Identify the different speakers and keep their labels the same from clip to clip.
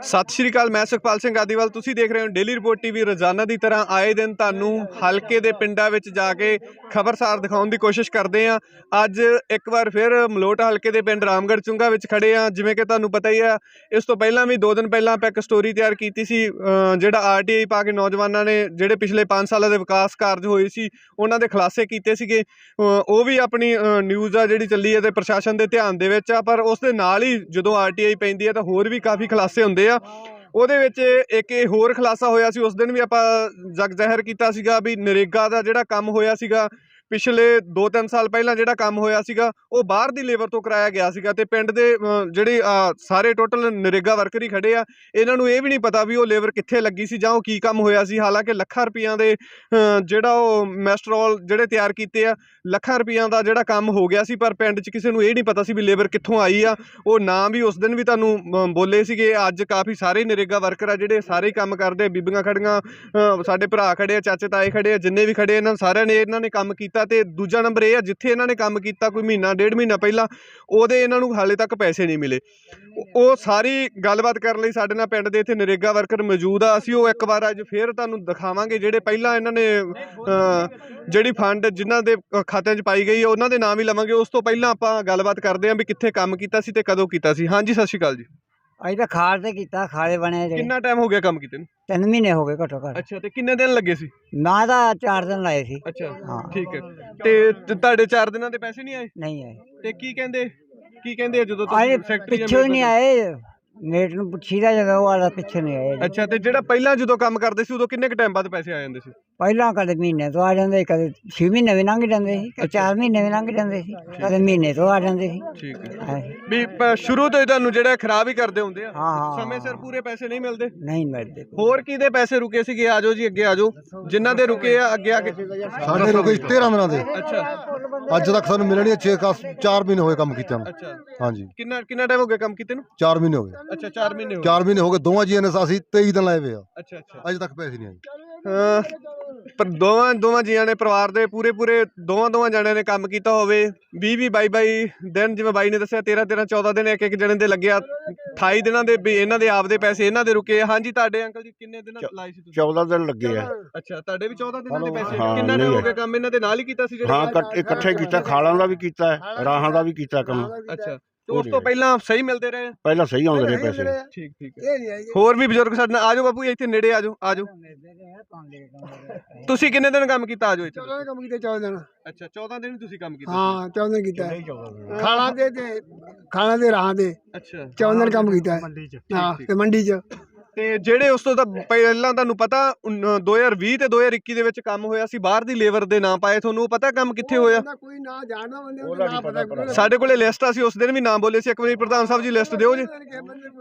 Speaker 1: ਸਤਿ ਸ਼੍ਰੀ ਅਕਾਲ ਮੈਂ ਸੁਖਪਾਲ ਸਿੰਘ ਆਦੀਵਾਲ ਤੁਸੀਂ ਦੇਖ ਰਹੇ ਹੋ ਡੇਲੀ ਰਿਪੋਰਟ ਟੀਵੀ ਰੋਜ਼ਾਨਾ ਦੀ ਤਰ੍ਹਾਂ ਆਏ ਦਿਨ ਤੁਹਾਨੂੰ ਹਲਕੇ ਦੇ ਪਿੰਡਾਂ ਵਿੱਚ ਜਾ ਕੇ ਖਬਰਸਾਰ ਦਿਖਾਉਣ ਦੀ ਕੋਸ਼ਿਸ਼ ਕਰਦੇ ਹਾਂ। ਅੱਜ ਇੱਕ ਵਾਰ ਫਿਰ ਮਲੋਟ ਹਲਕੇ ਦੇ ਪਿੰਡ ਰਾਮਗੜ੍ਹ ਚੁੰਗਾ ਵਿੱਚ ਖੜੇ ਹਾਂ ਜਿਵੇਂ ਕਿ ਤੁਹਾਨੂੰ ਪਤਾ ਹੀ ਆ ਇਸ ਤੋਂ ਪਹਿਲਾਂ ਵੀ 2 ਦਿਨ ਪਹਿਲਾਂ ਆਪਾਂ ਇੱਕ ਸਟੋਰੀ ਤਿਆਰ ਕੀਤੀ ਸੀ ਅ, ਜਿਹੜਾ ਆਰਟੀਆਈ ਪਾ ਕੇ ਨੌਜਵਾਨਾਂ ਨੇ ਜਿਹੜੇ ਪਿਛਲੇ 5 ਸਾਲਾਂ ਦੇ ਵਿਕਾਸ ਕਾਰਜ ਹੋਏ ਸੀ ਉਹਨਾਂ ਦੇ ਖੁਲਾਸੇ ਕੀਤੇ ਸੀਗੇ। ਉਹ ਵੀ ਆਪਣੀ ਨਿਊਜ਼ ਆ ਜਿਹੜੀ ਚੱਲੀ ਹੈ ਤੇ ਪ੍ਰਸ਼ਾਸਨ ਦੇ ਧਿਆਨ ਦੇ ਵਿੱਚ ਆ ਪਰ ਉਸ ਦੇ ਨਾਲ ਹੀ ਜਦੋਂ ਆਰਟੀਆਈ ਪੈਂਦੀ ਹੈ ਤਾਂ ਹੋਰ ਵੀ ਕਾਫੀ ਖੁਲਾਸੇ ਹੁੰਦੇ ਆ। ਉਹਦੇ ਵਿੱਚ ਇੱਕ ਇਹ ਹੋਰ ਖੁਲਾਸਾ ਹੋਇਆ ਸੀ ਉਸ ਦਿਨ ਵੀ ਆਪਾਂ ਜਗ ਜ਼ਾਹਿਰ ਕੀਤਾ ਸੀਗਾ ਵੀ ਨਰੇਗਾ ਦਾ ਜਿਹੜਾ ਕੰਮ ਹੋਇਆ ਸੀਗਾ ਪਿਛਲੇ 2-3 ਸਾਲ ਪਹਿਲਾਂ ਜਿਹੜਾ ਕੰਮ ਹੋਇਆ ਸੀਗਾ, ਉਹ ਬਾਹਰ ਦੀ ਲੇਬਰ ਤੋਂ ਕਰਾਇਆ ਗਿਆ ਸੀਗਾ ਤੇ ਪਿੰਡ ਦੇ ਜਿਹੜੇ ਸਾਰੇ ਟੋਟਲ ਨਰੇਗਾ ਵਰਕਰ ਹੀ ਖੜੇ ਆ। ਇਹਨਾਂ ਨੂੰ ਇਹ ਵੀ ਨਹੀਂ ਪਤਾ ਵੀ ਉਹ ਲੇਬਰ ਕਿੱਥੇ ਲੱਗੀ ਸੀ ਜਾਂ ਉਹ ਕੀ ਕੰਮ ਹੋਇਆ ਸੀ। ਹਾਲਾਂਕਿ ਲੱਖਾਂ ਰੁਪਈਆਂ ਦੇ ਜਿਹੜਾ ਉਹ ਮੈਸਟਰੋਲ ਜਿਹੜੇ ਤਿਆਰ ਕੀਤੇ ਆ, ਲੱਖਾਂ ਰੁਪਈਆਂ ਦਾ ਜਿਹੜਾ ਕੰਮ ਹੋ ਗਿਆ ਸੀ, ਪਰ ਪਿੰਡ 'ਚ ਕਿਸੇ ਨੂੰ ਇਹ ਨਹੀਂ ਪਤਾ ਸੀ ਵੀ ਲੇਬਰ ਕਿੱਥੋਂ ਆਈ ਆ। ਉਹ ਨਾਮ ਵੀ ਉਸ ਦਿਨ ਵੀ ਤੁਹਾਨੂੰ ਬੋਲੇ ਸੀਗੇ। ਅੱਜ ਕਾਫੀ ਸਾਰੇ ਨਰੇਗਾ ਵਰਕਰ ਆ ਜਿਹੜੇ ਸਾਰੇ ਹੀ ਕੰਮ ਕਰਦੇ ਬੀਬੀਆਂ ਖੜੀਆਂ ਸਾਡੇ ਭਰਾ ਖੜੇ ਆ ਚਾਚੇ ਤਾਏ ਖੜੇ ਆ, ਜਿੰਨੇ ਵੀ ਖੜੇ ਇਹਨਾਂ ਸਾਰਿਆਂ ਨੇ, ਇਹਨਾਂ ਨੇ ਕੰਮ ਕੀਤਾ। ਤੇ ਦੂਜਾ ਨੰਬਰ ਇਹ ਆ ਜਿੱਥੇ ਇਹਨਾਂ ਨੇ ਕੰਮ ਕੀਤਾ ਕੋਈ ਮਹੀਨਾ ਡੇਢ ਮਹੀਨਾ ਪਹਿਲਾਂ ਉਹਦੇ ਇਹਨਾਂ ਨੂੰ ਹਾਲੇ ਤੱਕ ਪੈਸੇ ਨਹੀਂ ਮਿਲੇ। ਉਹ- ਸਾਰੀ ਗੱਲਬਾਤ ਕਰਨ ਲਈ ਸਾਡੇ ਨਾਲ ਪਿੰਡ ਦੇ ਇੱਥੇ ਨਰੇਗਾ ਵਰਕਰ ਮੌਜੂਦ ਆ ਅਸੀਂ ਉਹ ਇੱਕ ਵਾਰ ਅੱਜ ਫੇਰ ਤੁਹਾਨੂੰ ਦਿਖਾਵਾਂਗੇ ਜਿਹੜੇ ਪਹਿਲਾਂ ਇਹਨਾਂ ਨੇ ਅ, ਜਿਹੜੀ ਫੰਡ ਜਿਨ੍ਹਾਂ ਦੇ ਖਾਤਿਆਂ 'ਚ ਪਾਈ ਗਈ ਉਹਨਾਂ ਦੇ ਨਾਮ ਹੀ ਲਵਾਂਗੇ। ਉਸ ਤੋਂ ਪਹਿਲਾਂ ਆਪਾਂ ਗੱਲਬਾਤ ਕਰਦੇ ਹਾਂ ਵੀ ਕਿੱਥੇ ਕੰਮ ਕੀਤਾ ਸੀ ਤੇ ਕਦੋਂ ਕੀਤਾ ਸੀ। ਹਾਂਜੀ ਸਤਿ ਸ਼੍ਰੀ ਅਕਾਲ ਜੀ।
Speaker 2: ਅਸੀਂ ਤਾਂ ਖਾਲ ਤੇ ਕੀਤਾ ਖਾਲੇ ਬਣੇ ਜਿਹੜੇ।
Speaker 1: ਕਿੰਨਾ ਟਾਈਮ ਹੋ ਗਿਆ ਕੰਮ ਕੀਤੇ ਨੂੰ?
Speaker 2: ਤਿੰਨ ਮਹੀਨੇ ਹੋ ਗਏ ਘੱਟੋ ਘੱਟ।
Speaker 1: ਅੱਛਾ ਤੇ ਕਿੰਨੇ ਦਿਨ ਲੱਗੇ ਸੀ?
Speaker 2: ਮੈਂ ਤਾਂ ਚਾਰ ਦਿਨ ਲਾਏ ਸੀ।
Speaker 1: ਅੱਛਾ
Speaker 2: ਹਾਂ।
Speaker 1: ਠੀਕ ਹੈ। ਤੇ ਤੇ ਤੁਹਾਡੇ 4 ਦਿਨਾਂ ਦੇ ਪੈਸੇ ਨਹੀਂ ਆਏ?
Speaker 2: ਨਹੀਂ ਆਏ।
Speaker 1: ਤੇ ਕੀ ਕਹਿੰਦੇ ਕੀ ਕਹਿੰਦੇ ਆ ਜਦੋਂ
Speaker 2: ਆਏ
Speaker 1: ਤੁਸੀਂ ਸੈਕਟਰੀ ਜਾਂ
Speaker 2: ਪਿੱਛੋਂ ਹੀ ਨਹੀਂ
Speaker 1: member
Speaker 2: ਆਏ। ਮੇਟ ਨੂੰ ਪੁੱਛੀਦਾ ਜਦੋਂ ਉਹ ਵਾਲਾ ਪਿੱਛੇ ਨਹੀਂ ਆਏ।
Speaker 1: ਅੱਛਾ ਤੇ ਜਿਹੜਾ ਪਹਿਲਾਂ ਜਦੋਂ ਕੰਮ ਕਰਦੇ ਸੀ ਉਦੋਂ ਕਿੰਨੇ ਕ ਟਾਈਮ ਬਾਅਦ ਪੈਸੇ ਆ ਜਾਂਦੇ ਸੀ?
Speaker 2: ਪਹਿਲਾਂ ਕਦੇ ਮਹੀਨੇ ਤੋਂ ਆ ਜਾਂਦੇ ਕਦੇ 6 ਮਹੀਨੇ ਵੀ ਲੰਘ ਜਾਂਦੇ ਸੀ ਕਦੇ 4 ਮਹੀਨੇ ਵੀ ਲੰਘ ਜਾਂਦੇ ਸੀ ਕਦੇ ਮਹੀਨੇ ਤੋਂ ਆ ਜਾਂਦੇ ਸੀ।
Speaker 1: ਠੀਕ ਹੈ। ਵੀ ਪ- ਸ਼ੁਰੂ ਤੋਂ ਹੀ ਤੁਹਾਨੂੰ ਜਿਹੜਾ ਖਰਾਬ ਹੀ ਕਰਦੇ ਹੁੰਦੇ ਆ
Speaker 2: ਹਾਂ, ਹਾਂ।
Speaker 1: ਸਮੇਂ ਸਿਰ ਪੂਰੇ ਪੈਸੇ ਨਹੀਂ ਮਿਲਦੇ।
Speaker 2: ਨਹੀਂ ਮਿਲਦੇ।
Speaker 1: ਹੋਰ ਕਿਹਦੇ ਪੈਸੇ ਰੁਕੇ ਸੀਗੇ? ਆਜੋ ਜੀ ਅੱਗੇ ਆਜੋ ਜਿਨ੍ਹਾਂ ਦੇ ਰੁਕੇ ਆ ਅੱਗੇ ਆ ਕੇ
Speaker 3: ਸਾਡੇ ਲੋਕ 13 ਦਿਨਾਂ ਦੇ।
Speaker 1: ਅੱਛਾ।
Speaker 3: ਅੱਜ ਤੱਕ ਸਾਨੂੰ ਮਿਲਣੀ 6 ਕਸ 4 ਮਹੀਨੇ ਹੋਏ ਕੰਮ ਕੀਤਿਆਂ ਨੂੰ।
Speaker 1: ਅੱਛਾ।
Speaker 3: ਹਾਂਜੀ।
Speaker 1: ਕਿੰਨਾ ਕਿੰਨਾ ਟਾਈਮ ਹੋ ਗਿਆ ਕੰਮ ਕੀਤੇ ਨੂੰ?
Speaker 3: 4 ਮਹੀਨੇ ਹੋ ਗਏ।
Speaker 1: ਅੱਛਾ 4 ਮਹੀਨੇ ਹੋ ਗਏ।
Speaker 3: 4 ਮਹੀਨੇ ਹੋ ਗਏ ਦੋਵਾਂ ਜੀਆਂ ਨੇ ਅਸੀਂ 23 ਦਿਨ ਲਾਏ ਹੋਏ ਆ।
Speaker 1: ਅੱਛਾ ਅੱਛਾ।
Speaker 3: ਅੱਜ ਤੱਕ ਪੈਸੇ ਨਹੀਂ ਆਏ।
Speaker 1: ਪਰ ਦੋਵਾਂ ਦੋਵਾਂ ਜੀਆਂ ਨੇ ਪਰਿਵਾਰ ਦੇ ਪੂਰੇ ਪੂਰੇ ਦੋਵਾਂ ਦੋਵਾਂ ਜਣਿਆਂ ਨੇ ਕੰਮ ਕੀਤਾ ਹੋਵੇ। 20 20 22 22 ਦਿਨ ਜਿਵੇਂ ਬਾਈ ਨੇ ਦੱਸਿਆ 13 13 14 ਦਿਨ ਇੱਕ ਇੱਕ ਜਣੇ ਦੇ ਲੱਗਿਆ। 28 ਦਿਨਾਂ ਦੇ ਵੀ ਇਹਨਾਂ ਦੇ ਆਪਦੇ ਪੈਸੇ ਇਹਨਾਂ ਦੇ ਰੁਕੇ। ਹਾਂਜੀ ਤੁਹਾਡੇ ਅੰਕਲ ਜੀ ਕਿੰਨੇ ਦਿਨ ਲਾਏ ਸੀ ਤੁਸੀਂ?
Speaker 4: 14 ਦਿਨ ਲੱਗੇ ਆ।
Speaker 1: ਅੱਛਾ ਤੁਹਾਡੇ ਵੀ 14 ਦਿਨਾਂ ਦੇ ਪੈਸੇ ਕਿੰਨਾ
Speaker 4: ਨਹੀਂ
Speaker 1: ਹੋ ਗਿਆ ਕੰਮ ਇਹਨਾਂ ਦੇ ਨਾਲ ਹੀ ਕੀਤਾ ਸੀ ਜਿਹੜੇ?
Speaker 4: ਹਾਂ ਇਕੱਠ- ਕੀਤਾ ਖਾਲਾਂ ਦਾ ਵੀ ਕੀਤਾ ਹੈ, ਰਾਹਾਂ ਦਾ ਵੀ ਕੀਤਾ ਕੰਮ।
Speaker 1: ਅੱਛਾ ਉਸ ਤੋਂ ਪਹਿਲਾਂ ਸਹੀ ਮਿਲਦੇ ਰਹੇ?
Speaker 4: ਪਹਿਲਾਂ ਸਹੀ ਆਉਂਦੇ ਨੇ ਪੈਸੇ।
Speaker 1: ਠੀਕ ਠੀਕ। ਹੈ ਹੋਰ ਵੀ ਬਜ਼ੁਰਗ ਸਾਡੇ ਨਾਲ ਆਜੋ ਬਾਪੂ ਇੱਥੇ ਨੇੜੇ ਆਜੋ ਆਜੋ। ਤੁਸੀਂ ਕਿੰਨੇ ਦਿਨ ਕੰਮ ਕੀਤਾ ਆਜੋ ਇੱਥੇ?
Speaker 5: ਚੌਦਾਂ ਕੰਮ ਕੀਤੇ ਚੌਦਾਂ ਦਿਨ।
Speaker 1: ਅੱਛਾ 14 ਦਿਨ ਤੁਸੀਂ ਕੰਮ ਕੀਤਾ
Speaker 5: ਹਾਂ ਚੌਦਾਂ ਕੀਤਾ। ਖਾਣਾ ਦੇ ਤੇ ਖਾਣਾ ਦੇ ਰਾਹਾਂ ਦੇ
Speaker 1: ਅੱਛਾ।
Speaker 5: ਚੌਦਾਂ ਦਿਨ ਕੰਮ ਕੀਤਾ। ਮੰਡੀ ਚ। ਹਾਂ ਤੇ ਮੰਡੀ ਚ।
Speaker 1: ਤੇ ਜਿਹੜੇ ਉਸ ਤੋਂ ਤਾਂ ਪਹਿਲਾਂ ਤੁਹਾਨੂੰ ਪਤਾ ਉਨ- 2020 ਤੇ 2021 ਦੇ ਵਿੱਚ ਕੰਮ ਹੋਇਆ ਸੀ ਬਾਹਰ ਦੀ ਲੇਬਰ ਦੇ ਨਾਂ ਪਾਏ ਤੁਹਾਨੂੰ ਪਤਾ ਕੰਮ ਕਿੱਥੇ ਹੋਇਆ?
Speaker 5: ਉਹਦਾ ਕੋਈ ਨਾ ਜਾਣਦਾ ਬੰਦੇ
Speaker 4: ਉਹਦਾ
Speaker 5: ਨੂੰ ਨਾ
Speaker 4: ਨਹੀਂ
Speaker 5: ਪਤਾ
Speaker 4: ਪਤਾ
Speaker 5: ਕੋਈ
Speaker 1: ਸਾਡੇ ਕੋਲੇ ਲਿਸਟ ਆ ਸੀ ਉਸ ਦਿਨ ਵੀ ਨਾਮ ਬੋਲੇ ਸੀ ਇੱਕ ਵਾਰੀ ਪ੍ਰਧਾਨ ਸਾਹਿਬ ਜੀ ਲਿਸਟ ਦਿਓ ਜੀ।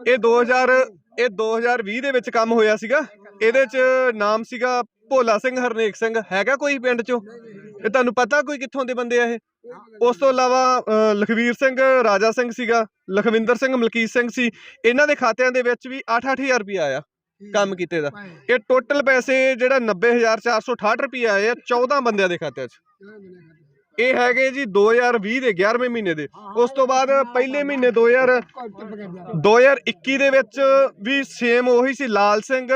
Speaker 1: ਇਹ 2000 ਇਹ 2020 ਦੇ ਵਿੱਚ ਕੰਮ ਹੋਇਆ ਸੀਗਾ ਇਹਦੇ ਚ ਨਾਮ ਸੀਗਾ ਭੋਲਾ ਸਿੰਘ ਹਰਨੇਕ ਸਿੰਘ ਹੈਗਾ ਕੋਈ ਪਿੰਡ ਚੋਂ? ਇਹ ਤੁਹਾਨੂੰ ਪਤਾ ਕੋਈ ਕਿੱਥੋਂ ਦੇ ਬੰਦੇ ਆ ਇਹ? ਉਸ ਤੋਂ ਇਲਾਵਾ ਲਖਵੀਰ ਸਿੰਘ ਰਾਜਾ ਸਿੰਘ ਸੀਗਾ ਲਖਵਿੰਦਰ ਸਿੰਘ ਮਲਕੀਤ ਸਿੰਘ ਸੀ। ਇਹਨਾਂ ਦੇ ਖਾਤਿਆਂ ਦੇ ਵਿੱਚ ਵੀ 8-8000 ਰੁਪਏ ਆਇਆ ਕੰਮ ਕੀਤੇ ਦਾ। ਇਹ ਟੋਟਲ ਪੈਸੇ ਜਿਹੜਾ 90468 ਰੁਪਏ ਆਏ ਆ 14 ਬੰਦਿਆਂ ਦੇ ਖਾਤਿਆਂ 'ਚ। ਇਹ ਹੈਗੇ ਜੀ 2020 ਦੇ 11ਵੇਂ ਮਹੀਨੇ ਦੇ। ਉਸ ਤੋਂ ਬਾਅਦ ਪਹਿਲੇ ਮਹੀਨੇ 2000 2021 ਦੇ ਵਿੱਚ ਵੀ ਸੇਮ ਉਹੀ ਸੀ ਲਾਲ ਸਿੰਘ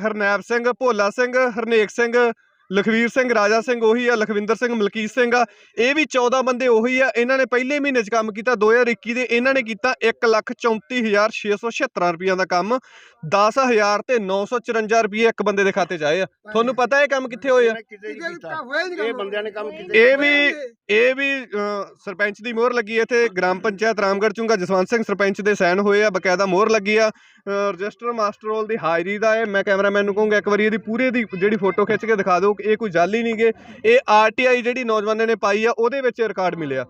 Speaker 1: ਹਰਨੈਬ ਸਿੰਘ ਭੋਲਾ ਸਿੰਘ ਹਰਨੇਕ ਸਿੰਘ ਲਖਵੀਰ ਸਿੰਘ ਰਾਜਾ ਸਿੰਘ ਉਹੀ ਆ ਲਖਵਿੰਦਰ ਸਿੰਘ ਮਲਕੀਤ ਸਿੰਘ ਆ। ਇਹ ਵੀ 14 ਬੰਦੇ ਉਹੀ ਆ। ਇਹਨਾਂ ਨੇ ਪਹਿਲੇ ਮਹੀਨੇ 'ਚ ਕੰਮ ਕੀਤਾ 2021 ਦੇ। ਇਹਨਾਂ ਨੇ ਕੀਤਾ 134676 ਰੁਪਈਆ ਦਾ ਕੰਮ। 10000 ਤੇ 954 ਰੁਪਏ ਇੱਕ ਬੰਦੇ ਦੇ ਖਾਤੇ 'ਚ ਆਏ ਆ। ਤੁਹਾਨੂੰ ਪਤਾ ਇਹ ਕੰਮ ਕਿੱਥੇ ਹੋਏ ਆ?
Speaker 4: ਇਹ ਬੰਦਿਆਂ ਨੇ ਕੰਮ ਕੀਤੇ
Speaker 1: ਇਹ ਵੀ ਇਹ ਵੀ ਸਰਪੰਚ ਦੀ ਮੋਹਰ ਲੱਗੀ ਇੱਥੇ। ਗ੍ਰਾਮ ਪੰਚਾਇਤ ਰਾਮਗੜ੍ਹ ਚੁੰਗਾ ਜਸਵੰਤ ਸਿੰਘ ਸਰਪੰਚ ਦੇ ਸਾਈਨ ਹੋਏ ਆ ਬਕਾਇਦਾ ਮੋਹਰ ਲੱਗੀ ਆ। ਰਜਿਸਟਰ ਮਾਸਟਰ ਰੋਲ ਦੀ ਹਾਜ਼ਰੀ ਦਾ ਹੈ। ਮੈਂ ਕੈਮਰਾਮੈਨ ਨੂੰ ਕਹੂੰਗਾ ਇੱਕ ਵਾਰੀ ਇਹਦੀ ਪੂਰੇ ਦੀ ਜਿਹੜੀ ਫੋਟੋ ਖਿੱਚ ਕੇ ਦਿਖਾ ਦਿਓ ਇਹ ਕੋਈ ਜਾਲੀ ਨਹੀਂ ਗੇ। ਇਹ ਆਰਟੀਆਈ ਜਿਹੜੀ ਨੌਜਵਾਨਾਂ ਨੇ ਪਾਈ ਆ ਉਹਦੇ ਵਿੱਚ ਰਿਕਾਰਡ ਮਿਲਿਆ।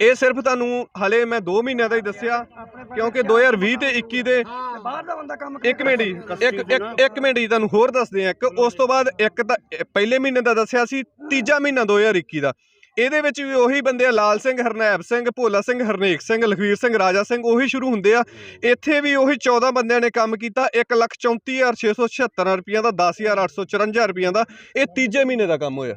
Speaker 1: ਇਹ ਸਿਰਫ ਤੁਹਾਨੂੰ ਹਲੇ ਮੈਂ 2 ਮਹੀਨਿਆਂ ਦਾ ਹੀ ਦੱਸਿਆ ਕਿਉਂਕਿ 2020 ਤੇ 21 ਦੇ
Speaker 5: ਬਾਹਰ ਦਾ ਬੰਦਾ ਕੰਮ
Speaker 1: ਇੱਕ ਮਿੰਟ ਜੀ ਇੱਕ ਇੱਕ ਮਿੰਟ ਜੀ ਤੁਹਾਨੂੰ ਹੋਰ ਦੱਸਦੇ ਆ ਇੱਕ। ਉਸ ਤੋਂ ਬਾਅਦ ਇੱਕ ਤਾਂ ਪਹਿਲੇ ਮਹੀਨੇ ਦਾ ਦੱਸਿਆ ਸੀ ਤੀਜਾ ਮਹੀਨਾ 2021 ਦਾ। ਇਹਦੇ ਵਿੱਚ ਵੀ ਉਹੀ ਬੰਦੇ ਆ ਲਾਲ ਸਿੰਘ ਹਰਨੈਬ ਸਿੰਘ ਭੋਲਾ ਸਿੰਘ ਹਰਨੇਕ ਸਿੰਘ ਲਖਵੀਰ ਸਿੰਘ ਰਾਜਾ ਸਿੰਘ ਉਹੀ ਸ਼ੁਰੂ ਹੁੰਦੇ ਆ। ਇੱਥੇ ਵੀ ਉਹੀ 14 ਬੰਦਿਆਂ ਨੇ ਕੰਮ ਕੀਤਾ 134676 ਰੁਪਈਆ ਦਾ 10854 ਰੁਪਈਆ ਦਾ ਇਹ ਤੀਜੇ ਮਹੀਨੇ ਦਾ ਕੰਮ ਹੋਇਆ।